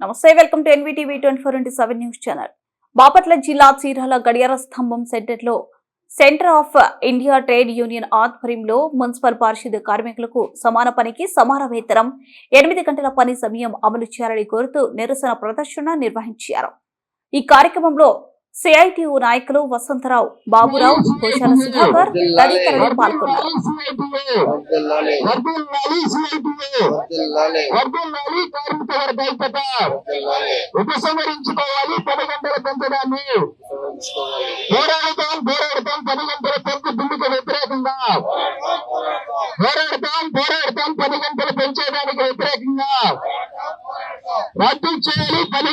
నమస్తే welcome to NVTV twenty four into seven news channel. Bapatla జిల్లా చీరాల గడియార స్తంభం సెంటర్లో centre of India trade union ఆధ్వర్యంలో మున్సిపల్ పరిషత్ కార్మికులకు సమాన పనికి సమాన వేతనం ఎనిమిది గంటల పని సమయం అమలు చేయాలని కోరుతూ నిరసన ప్రదర్శన నిర్వహించారు. ఈ కార్యక్రమంలో సిఐటియు నాయకులు వసంతరావు బాబురావు కోశాల సుధాకర్ తదితరులు పాల్గొన్నారు. ఉపసంహరించుకోవాలి పది గంటల పెంచడాన్ని. పోరాడతాం పోరాడతాం పది గంటల పెంపు బిల్లుకు వ్యతిరేకంగా. పోరాడతాం పోరాడతాం పది గంటలు పెంచేదానికి వ్యతిరేకంగా. రద్దు చేయాలి పది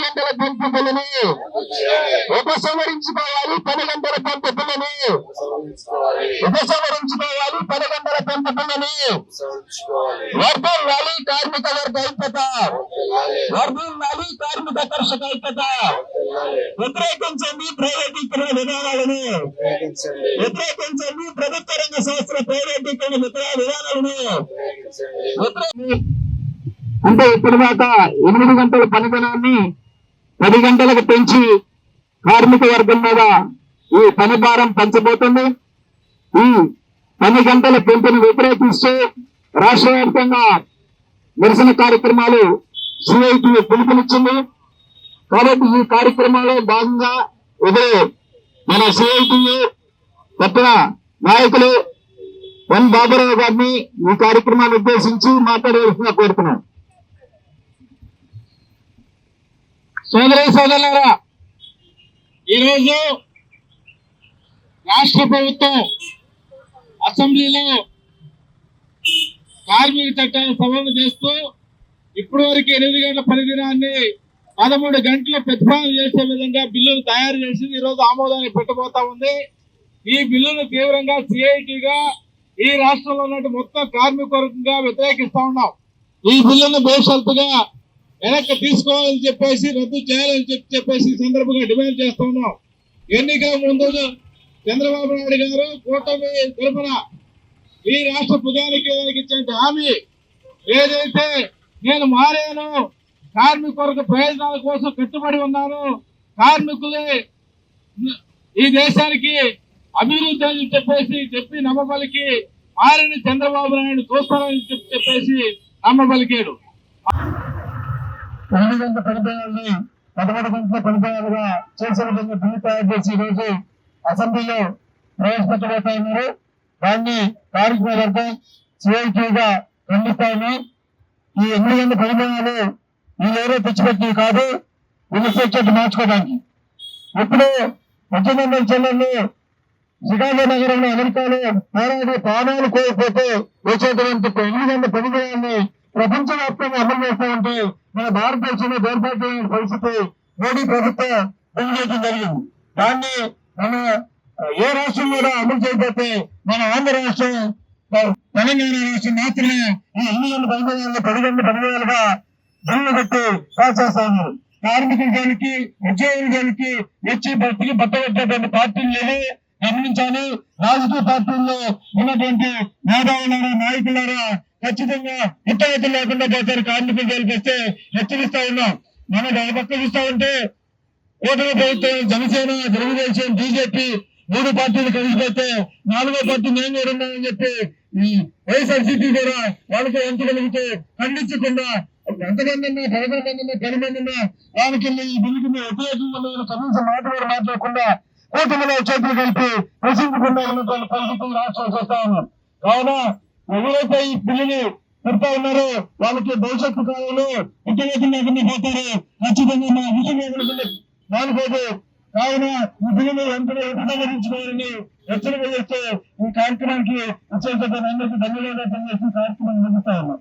ఉపసంహరించుకోవాలి పది గంటల పెంపు బిల్లుని సంరక్షించుకోవాలి. ఉపసంహరించుకోవాలి పది గంటల పెంపు బిల్లుని సంరక్షించుకోవాలి. వర్ధిల్లాలి కార్మిక వర్గ ఐక్యత వర్ధిల్లాలి. వర్ధిల్లాలి కార్మిక కర్షక ఐక్యత. వ్యతిరేకించండి ప్రైవేటీకరణ విధానాలను వ్యతిరేకించండి. ప్రభుత్వ రంగ సంస్థల ప్రైవేటీకరణ విధాన విధానాలను అంటే ఇప్పటిదాకా ఎనిమిది గంటల పని దినాన్ని పది గంటలకు పెంచి కార్మిక వర్గం మీద ఈ పని భారం పంచబోతుంది. ఈ పది గంటల పెంపును వ్యతిరేకిస్తూ రాష్ట్ర వ్యాప్తంగా నిరసన కార్యక్రమాలు సిఐటి పిలుపునిచ్చింది. కాబట్టి ఈ కార్యక్రమంలో భాగంగా ఇదే మన సిఐటి కొత్త నాయకులు ఎన్. బాబురావు గారిని ఈ కార్యక్రమాన్ని ఉద్దేశించి మాట్లాడవలసిన కోరుతున్నాం. సోదరి సోదరులారా ఈరోజు రాష్ట్ర ప్రభుత్వం అసెంబ్లీలో కార్మిక చట్టాన్ని సవరణ చేస్తూ ఇప్పటి వరకు ఎనిమిది గంటల పనిదినాన్ని పదమూడు గంటల ప్రతిపాదన చేసే విధంగా బిల్లును తయారు చేసి ఈ రోజు ఆమోదాన్ని పెట్టబోతా ఉంది. ఈ బిల్లును తీవ్రంగా సిఐటిగా ఈ రాష్ట్రంలో ఉన్నట్టు మొత్తం కార్మిక వర్గంగా వ్యతిరేకిస్తా ఉన్నాం. ఈ బిల్లును బేషరతుగా వెనక్కి తీసుకోవాలని చెప్పేసి రద్దు చేయాలని చెప్పి చెప్పేసి సందర్భంగా డిమాండ్ చేస్తా ఉన్నాం. ఎన్నికల ముందు చంద్రబాబు నాయుడు గారు కూటమి తరఫున ఈ రాష్ట్ర ప్రజానికి ఇచ్చే హామీ ఏదైతే నేను మారాను కార్మికులకు ప్రయోజనాల కోసం కట్టుబడి ఉన్నాను కార్మికులే ఈ దేశానికి అభివృద్ధి అని చెప్పేసి చెప్పి నమ్మబలికి మారిన చంద్రబాబు నాయుడు చూస్తారని చెప్పి చెప్పేసి నమ్మబలికాడు. ఎనిమిది గంటల పడిపోయాలని పదమూడు గంటల పడిపోయాలుగా చేసే బిల్లు తయారు చేసి ఈరోజు అసెంబ్లీలో ప్రవేశపెట్టబోతా ఉన్నారు దాన్ని కార్మిక వర్గం సిఐటీగా ఖండిస్తా ఉన్నాం ఈ ఎనిమిది గంటల పరిమాణాలు వీళ్ళెవరో తెచ్చిపెట్టి కాదు వీళ్ళు వినిపించేట్టు మార్చుకోవడానికి. ఇప్పుడు పద్దెనిమిది చెల్లెళ్ళు జిల్లాలో నగరంలో అమెరికాలో పోరాడి ప్రాణాలు కోల్పోతే వచ్చేటువంటి ఎనిమిది వందల పరిమాణాన్ని ప్రపంచవ్యాప్తంగా అమలు చేస్తామంటే మన భారతదేశంలో ఏర్పాటు పరిస్థితి మోడీ ప్రభుత్వం పనిచేయడం జరిగింది. దాన్ని మన ఏ రాష్ట్రం కూడా అమలు చేయకపోతే మన ఆంధ్ర రాష్ట్రం తెలంగాణ రాష్ట్రం మాత్రమే ఈ ఎనిమిది వందల పది గంటల పరిమాణాలుగా బిల్లు కట్టి పాస్ చేస్తా ఉన్నారు కార్మికులకి ఉద్యోగులకి వచ్చి బతికి బట్టబెట్టేటువంటి పార్టీలు లేవు. గమనించాలి. రాజకీయ పార్టీల్లో ఉన్నటువంటి మేధావులారా నాయకులారా ఖచ్చితంగా ఇట్టగతి లేకుండా పోతారు కార్మికులు గెలిపిస్తే హెచ్చరిస్తా ఉన్నాం. మనం ఒక పక్క చూస్తా ఉంటే ఓటమి ప్రభుత్వం జనసేన తెలుగుదేశం బీజేపీ మూడు పార్టీలు కలిసిపోతే నాలుగో పార్టీ మేము కూడా ఉన్నామని చెప్పి ఈ వైఎస్ఆర్సీపీ కూడా వాళ్ళతో ఎంచగలిగితే ఖండించకుండా ఎంతమంది పదకొండు మంది పది మంది దానికి ఈ బిల్లుకి మేము వ్యతిరేకంగా కనీసం మాట కూడా మాట్లాడకుండా కూటమిలో చేతులు కలిపి ప్రశ్నించకుండా ఉన్నటువంటి పరిస్థితులు రాష్ట్రాలు చూస్తా ఉన్నాం కావున ఎవరైతే ఈ బిల్లుని పెడతా ఉన్నారో వాళ్ళకి భవిష్యత్తు కాలంలో ఇంటర్వ్యూ లేకుండా పోతారు ఖచ్చితంగా మా విషయం మానుకోదు కావున ఈ బిల్లును వెంటనే ఉపసంహరించుకోవాలని హెచ్చరిక చేస్తూ ఈ కార్యక్రమానికి వచ్చేటువంటి అందరికీ ధన్యవాదాలు తెలియజేసి కార్యక్రమం ముగిస్తా ఉన్నాం